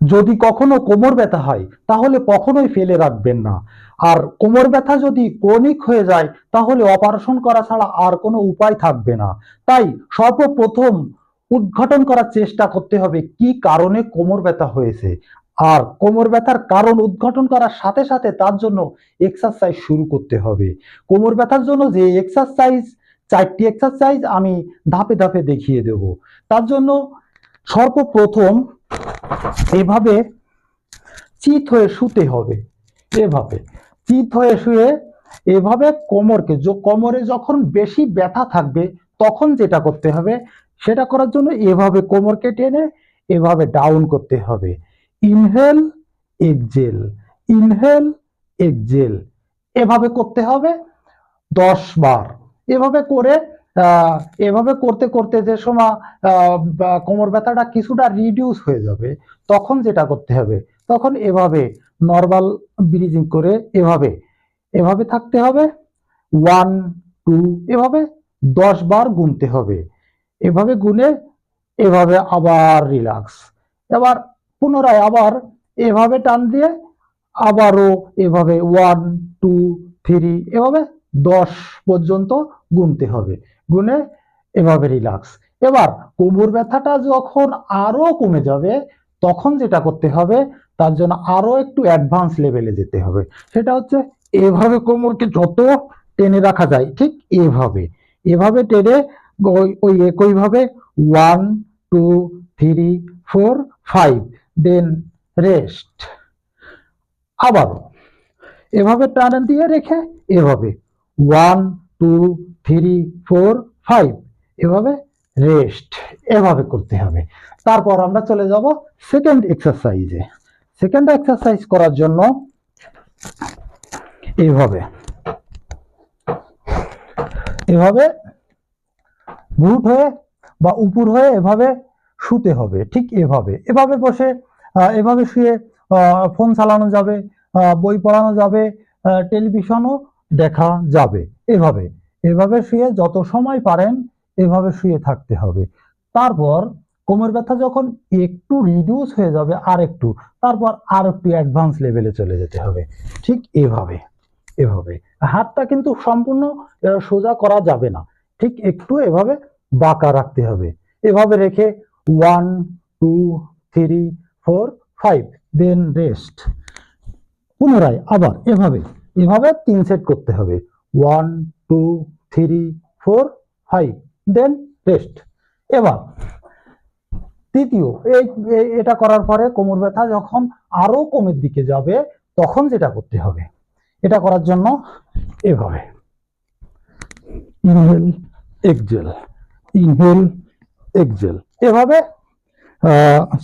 যদি কখনো কোমর ব্যথা হয়, তাহলে কখনোই ফেলে রাখবেন না। আর কোমর ব্যথা যদি ক্রনিক হয়ে যায়, তাহলে অপারেশন করা ছাড়া আর কোনো উপায় থাকবে না। তাই সর্বপ্রথম উদ্ঘাটন করার চেষ্টা করতে হবে, কি কারণে কোমর ব্যথা হয়েছে? আর কোমর ব্যথার কারণ উদ্ঘাটন করার সাথে সাথে তার জন্য এক্সারসাইজ শুরু করতে হবে। কোমর ব্যথার জন্য যে এক্সারসাইজ চারটি এক্সারসাইজ আমি ধাপে ধাপে দেখিয়ে দেব। তার জন্য সর্বপ্রথম এভাবে চিত হয়ে শুতে হবে, এভাবে। চিত হয়ে শুয়ে এভাবে কোমরকে কোমরে যখন বেশি ব্যথা থাকবে, তখন যেটা করতে হবে, সেটা করার জন্য এভাবে কোমরকে টেনে এভাবে ডাউন করতে হবে। ইনহেল এক্সেল ইনহেল এক্সেল এভাবে করতে হবে দশ বার। এভাবে করে এভাবে করতে করতে যে সময় কোমর ব্যথাটা কিছুটা রিডিউস হয়ে যাবে, তখন যেটা করতে হবে, তখন এভাবে নর্মাল ব্রিজিং করে এভাবে এভাবে থাকতে হবে ওয়ান টু এভাবে দশ বার গুনতে হবে, এভাবে গুনে এভাবে আবার রিল্যাক্স এবার পুনরায় আবার এভাবে টান দিয়ে আবারও এভাবে ওয়ান টু থ্রি এভাবে দশ পর্যন্ত গুনতে হবে। গুনে এভাবে রিল্যাক্স এবার কোমর ব্যথাটা যখন আরও কমে যাবে, তখন যেটা করতে হবে, তার জন্য আরও একটু অ্যাডভান্স লেভেলে যেতে হবে। সেটা হচ্ছে এভাবে কোমরকে যত টেনে রাখা যায়, ঠিক এভাবে। এভাবে টেনে ওই- একইভাবে one two three four five then rest আবারও, এভাবে টান দিয়ে রেখে এভাবে one two three four five এভাবে রেস্ট এভাবে করতে হবে। তারপর আমরা চলে যাব সেকেন্ড এক্সারসাইজে সেকেন্ড এক্সারসাইজ করার জন্য এইভাবে এভাবে ঘুট হয়ে বা উপর হয়ে এভাবে শুতে হবে, ঠিক এভাবে। এভাবে বসে এভাবে শুয়ে ফোন চালানো যাবে বই পড়ানো যাবে টেলিভিশনও দেখা যাবে। এভাবে এভাবে শুয়ে যত সময় পারেন, এভাবে শুয়ে থাকতে হবে। তারপর কোমর ব্যথা যখন একটু রিডিউস হয়ে যাবে আর একটু তারপর আর একটু অ্যাডভান্স লেভেলে চলে যেতে হবে। ঠিক এভাবে এভাবে। হাতটা কিন্তু সম্পূর্ণ সোজা করা যাবে না। ঠিক একটু এভাবে বাঁকা রাখতে হবে। এভাবে রেখে one two three four five then rest পুনরায় আবার এভাবে এভাবে তিন সেট করতে হবে। One two three four five then rest এবার, তৃতীয়, এই এটা করার পরে কোমর ব্যথা যখন আরও কমের দিকে যাবে, তখন যেটা করতে হবে, এটা করার জন্য এভাবে। ইনহেল এক্সেল ইনহেল এক্সেল এভাবে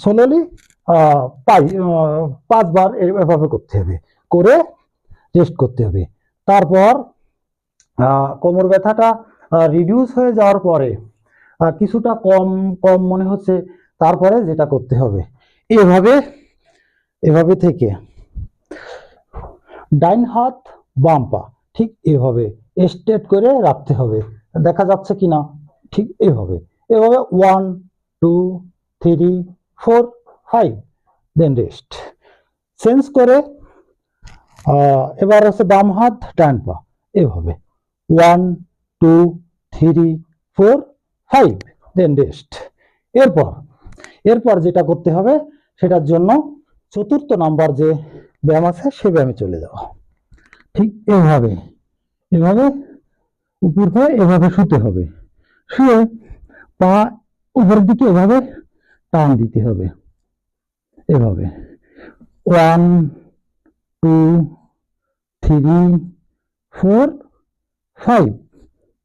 সোলোলি পাই পাঁচবার এভাবে করতে হবে। করে রেস্ট করতে হবে। তারপর কোমর ব্যথাটা রিডিউস হয়ে যাওয়ার পরে কিছুটা কম কম মনে হচ্ছে, তারপরে যেটা করতে হবে। এভাবে এভাবে থেকে, ডাইন হাত, বাম পা, ঠিক এভাবে স্ট্রেট করে রাখতে হবে। দেখা যাচ্ছে কি না? ঠিক এভাবে। এভাবে one two three four five then rest change করে এবার হচ্ছে বাম হাত ডান পা, এভাবে। One two three four five then rest এরপর এরপর যেটা করতে হবে, সেটার জন্য চতুর্থ নাম্বার যে ব্যায়াম আছে, সে ব্যায়ামে চলে যাওয়া। ঠিক এভাবে এভাবে উপর হয়ে এভাবে শুতে হবে। শুয়ে পা উপরের দিকে এভাবে টান দিতে হবে। এভাবে। One two three four five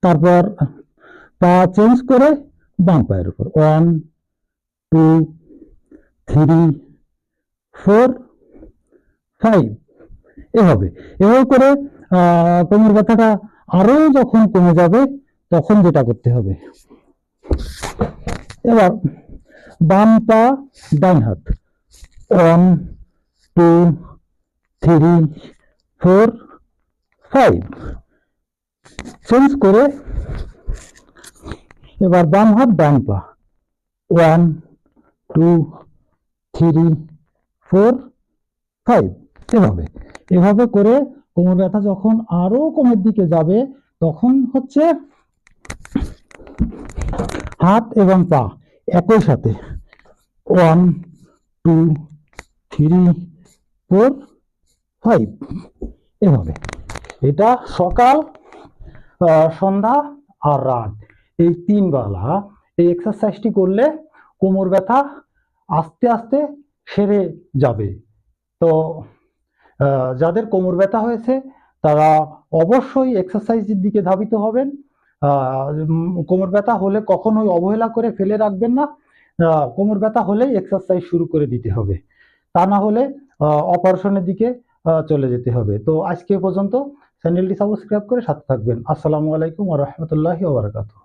তারপর পা চেঞ্জ করে বাম পায়ের উপর। One two three four five এভাবে এভাবে করে কোমর ব্যথাটা আরও যখন কমে যাবে, তখন যেটা করতে হবে। এবার বাম পা, ডান হাত। One two three four five change করে এবার বাম হাত ডান পা। One two three four five এভাবে। এভাবে করে কোমর ব্যথা যখন আরও কোমরের দিকে যাবে, তখন হচ্ছে হাত এবং পা একই সাথে। One two three four five এভাবে এটা সকাল সন্ধ্যা আর রাত। এই তিন বেলা। এই এক্সারসাইজটি করলে কোমর ব্যথা আস্তে আস্তে সেরে যাবে। তো যাদের কোমর ব্যথা হয়েছে, তারা অবশ্যই এক্সারসাইজের দিকে ধাবিত হবেন। কোমর ব্যথা হলে কখনোই অবহেলা করে ফেলে রাখবেন না। কোমর ব্যথা হলেই এক্সারসাইজ শুরু করে দিতে হবে। তা না হলে অপারেশনের দিকে চলে যেতে হবে। তো আজকে পর্যন্ত চ্যানেলটি সাবস্ক্রাইব করে সাথে থাকবেন। আসসালামু আলাইকুম রহমতুল্লাহ বারাকাতুহু।